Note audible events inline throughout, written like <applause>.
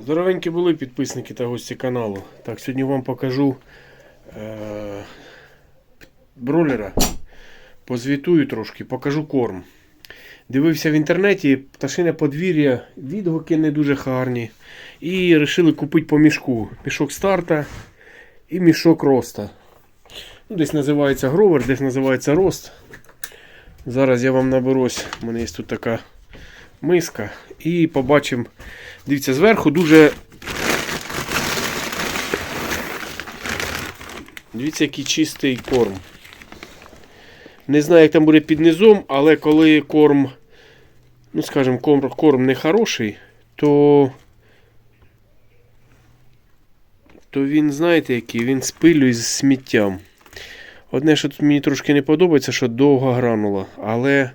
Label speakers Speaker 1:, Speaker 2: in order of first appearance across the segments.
Speaker 1: Здоровенькі були підписники та гості каналу. Так, сьогодні вам покажу е- бролера. Позвітую трошки, покажу корм. Дивився в інтернеті, пташине подвір'я, відгуки не дуже гарні. І вирішили купити по мішку. Мішок старта і мішок роста. Ну, десь називається гровер, десь називається рост. Зараз я вам наберусь. У мене є тут така миска. І побачимо. Дивіться, зверху дуже. Дивіться, який чистий корм. Не знаю, як там буде під низом, але коли корм, ну скажімо, корм, корм не хороший, то. То він, знаєте, який, він спилює з сміттям. Одне, що тут мені трошки не подобається, що довга гранула, але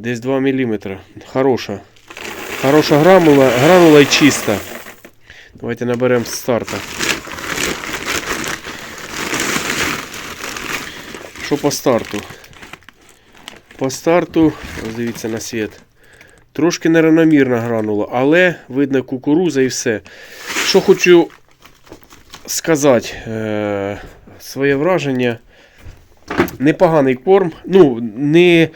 Speaker 1: десь 2 мм. Хороша. Хороша гранула, гранула і чиста. Давайте наберемо з старта. Що по старту? По старту, дивіться на світ. Трошки неравномірна гранула, але видно кукуруза і все. Що хочу сказати, е- своє враження. Непоганий корм. Ну, не,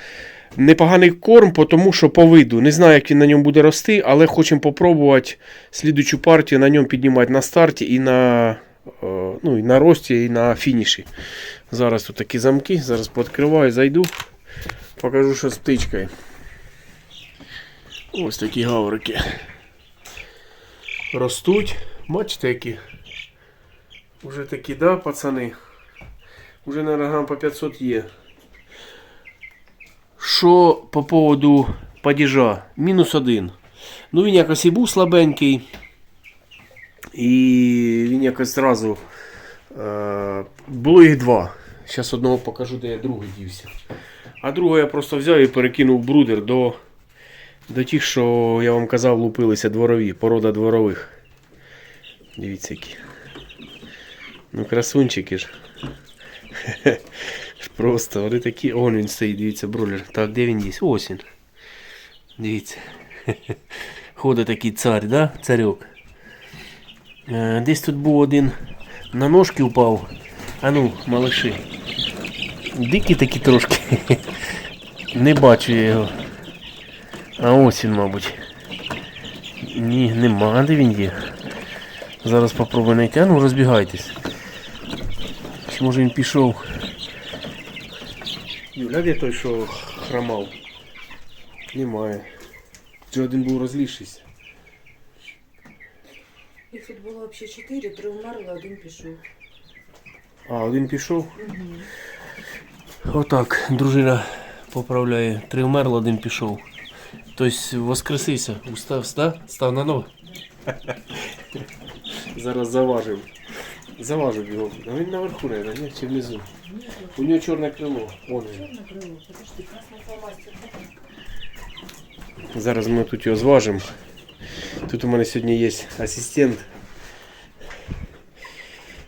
Speaker 1: непоганий корм, тому що по виду. Не знаю, як він на ньому буде рости, але хочемо попробувати слідучу партію на ньому піднімати на старті і на, е, ну, і на рості, і на фініші. Зараз тут такі замки, зараз пооткриваю, зайду, покажу, що з птичкою. Ось такі гаврики. Ростуть. Бачите, які. Уже такі, да, пацани? Уже, наверное, грам по 500 є. Що по поводу падіжа? Мінус один. Ну він якось і був слабенький. І він якось зразу. Е, було їх два. Зараз одного покажу, де я другий дівся. А другого я просто взяв і перекинув брудер до, до тих, що я вам казав, лупилися дворові, порода дворових. Дивіться які. Ну, красунчики ж. <laughs> Просто вони такі. О, він стоїть, дивіться, бролер. Так, де він є? Ось він. Дивіться. <laughs> Ходить такий цар, да? Царьок. Е, Десь тут був один на ножки впав. А ну, малыши. Дикі такі трошки. <laughs> Не бачу я його. А ось він, мабуть. Ні, нема, де він є. Зараз попробую знайти. А ну розбігайтесь. Чи може він пішов? Юля, де той, що хромав? Немає. Чи один був розлізшийся?
Speaker 2: Їх тут було взагалі чотири, три умерли, один пішов.
Speaker 1: А, один пішов. Отак, дружина поправляє. Три вмерло, один пішов. Тобто воскресився, устав, ста? став на ноги. Зараз заважив. Заважив його. А він наверху, наверное, ні? Чи внизу? У нього чорне крило. Вон він.
Speaker 2: Чорне крило, подожди, фломастер.
Speaker 1: Зараз ми тут його зважимо. Тут у мене сьогодні є асистент.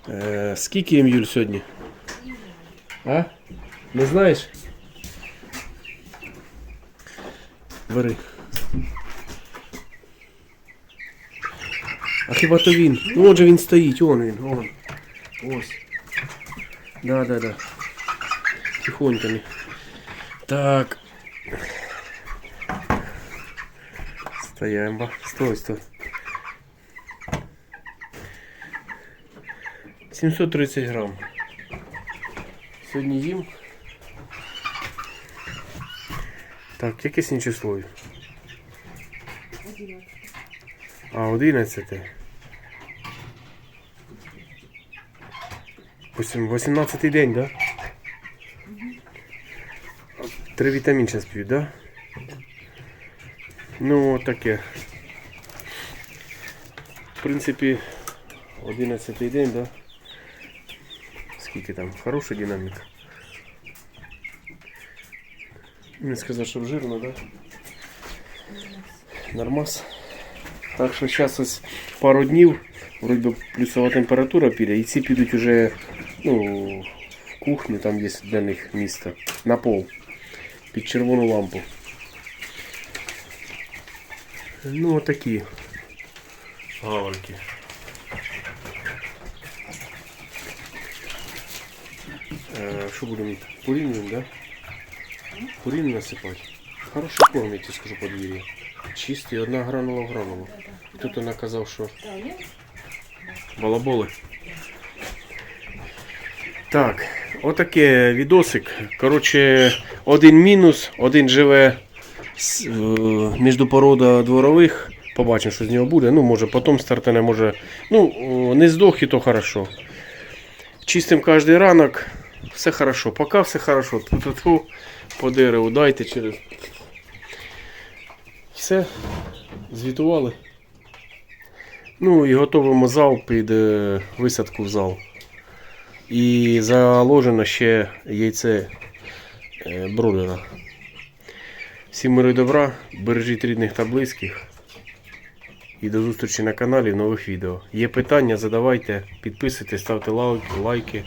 Speaker 1: Е, скільки їм Юль сьогодні? А? Не знаєш? Бери. А хіба то він? Ну от же він стоїть, он він, он. Ось. Да, да, да. Тихонько не. Так. Стояємо. Стой, стой. 730 грам. Сьогодні їм. Так, яке сьогодні число? А, 11. 18 день, да? Три вітамін зараз п'ють, да? Ну, от таке. В принципі, 11 день, да? Скільки там? Хороша динаміка. Не сказав, що жирно, да? Нормас. Так що зараз ось пару днів, вроді би плюсова температура піде, і ці підуть уже ну, в кухню, там є для них місце, на пол, під червону лампу. Ну, отакі. гаврики. Е, Що будемо? Порівнюємо, да? Порівнюємо насипати. Хороший корм, я тебе скажу, подвір'я. Чистий, одна гранула в гранулу. Тут вона казав, що балаболи. Так, отаке відосик. Коротше, один мінус, один живе між порода дворових. Побачимо, що з нього буде. Ну, може, потім стартане, може. Ну, не здох і то хорошо. Чистим кожен ранок. Все хорошо. Поки все хорошо. Ту-ту-ту. По дереву дайте через. Все. Звітували. Ну і готуємо зал під е, висадку в зал. І заложено ще яйце е, бройлера. Всім миру і добра, бережіть рідних та близьких. І до зустрічі на каналі в нових відео. Є питання, задавайте, підписуйтесь, ставте лайки